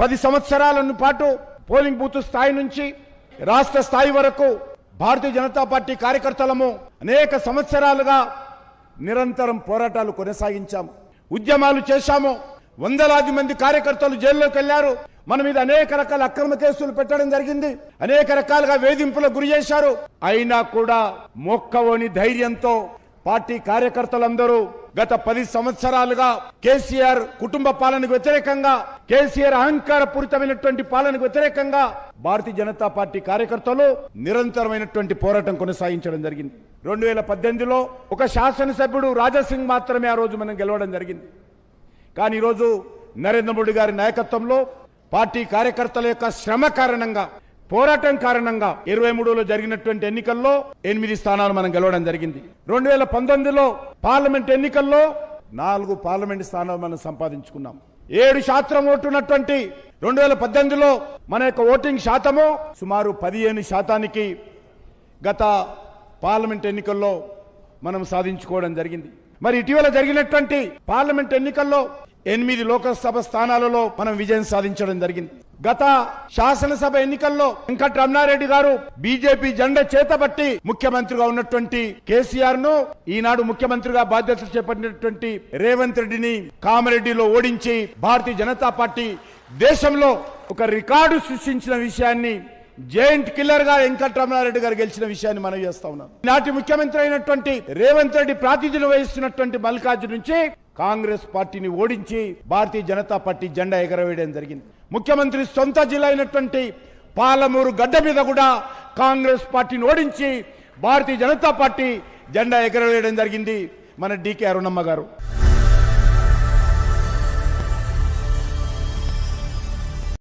పది సంవత్సరాల పాటు పోలింగ్ బూత్ స్థాయి నుంచి రాష్ట్ర స్థాయి వరకు భారతీయ జనతా పార్టీ కార్యకర్తలము అనేక సంవత్సరాలుగా నిరంతరం పోరాటాలు కొనసాగించాము. ఉద్యమాలు చేశాము. వందలాది మంది కార్యకర్తలు జైల్లోకి వెళ్ళారు మన మీద అనేక రకాల అక్రమ కేసులు పెట్టడం జరిగింది. అనేక రకాలుగా వేధింపులకు గురి చేశారు. అయినా కూడా మొక్కవోని ధైర్యంతో పార్టీ కార్యకర్తలందరూ గత పది సంవత్సరాలుగా కేసీఆర్ కుటుంబ పాలనకు వ్యతిరేకంగా కేసీఆర్ అహంకార పూరితమైనటువంటి పాలనకు వ్యతిరేకంగా భారతీయ జనతా పార్టీ కార్యకర్తలు నిరంతరమైనటువంటి పోరాటం కొనసాగించడం జరిగింది. రెండు వేల పద్దెనిమిదిలో ఒక శాసనసభ్యుడు రాజాసింగ్ మాత్రమే ఆ రోజు మనం గెలవడం జరిగింది. కానీ ఈరోజు నరేంద్ర మోడీ గారి నాయకత్వంలో పార్టీ కార్యకర్తల యొక్క శ్రమ కారణంగా పోరాటం కారణంగా ఇరవై మూడులో జరిగినటువంటి ఎన్నికల్లో ఎనిమిది స్థానాలు మనం గెలవడం జరిగింది. రెండు వేల పంతొమ్మిదిలో పార్లమెంట్ ఎన్నికల్లో నాలుగు పార్లమెంట్ స్థానాలు మనం సంపాదించుకున్నాం. ఏడు శాతం ఓటున్నటువంటి రెండు వేల పద్దెనిమిదిలో మన యొక్క ఓటింగ్ శాతము సుమారు పదిహేను శాతానికి గత పార్లమెంట్ ఎన్నికల్లో మనం సాధించుకోవడం జరిగింది. మరి ఇటీవల జరిగినటువంటి పార్లమెంట్ ఎన్నికల్లో ఎనిమిది లోకసభ స్థానాలలో మనం విజయం సాధించడం జరిగింది. గత శాసనసభ ఎన్నికల్లో వెంకట రమణారెడ్డి గారు బీజేపీ జెండా చేతబట్టి ముఖ్యమంత్రిగా ఉన్నటువంటి కేసీఆర్ను ఈనాడు ముఖ్యమంత్రిగా బాధ్యతలు చేపట్టినటువంటి రేవంత్ రెడ్డిని కామరెడ్డిలో ఓడించి భారతీయ జనతా పార్టీ దేశంలో ఒక రికార్డు సృష్టించిన విషయాన్ని జైంట్ కిల్లర్గా వెంకటరమణారెడ్డి గారు గెలిచిన విషయాన్ని మనం చేస్తా ఉన్నాం. నాటి ముఖ్యమంత్రి అయినటువంటి రేవంత్ రెడ్డి ప్రాతినిధ్యం వహిస్తున్నటువంటి మల్లికార్జున నుంచి కాంగ్రెస్ పార్టీని ఓడించి భారతీయ జనతా పార్టీ జెండా ఎగరవేయడం జరిగింది. ముఖ్యమంత్రి సొంత జిల్లా అయినటువంటి పాలమూరు గడ్డ మీద కూడా కాంగ్రెస్ పార్టీని ఓడించి భారతీయ జనతా పార్టీ జెండా ఎగరవేయడం జరిగింది. మన డికే అరుణమ్మ గారు.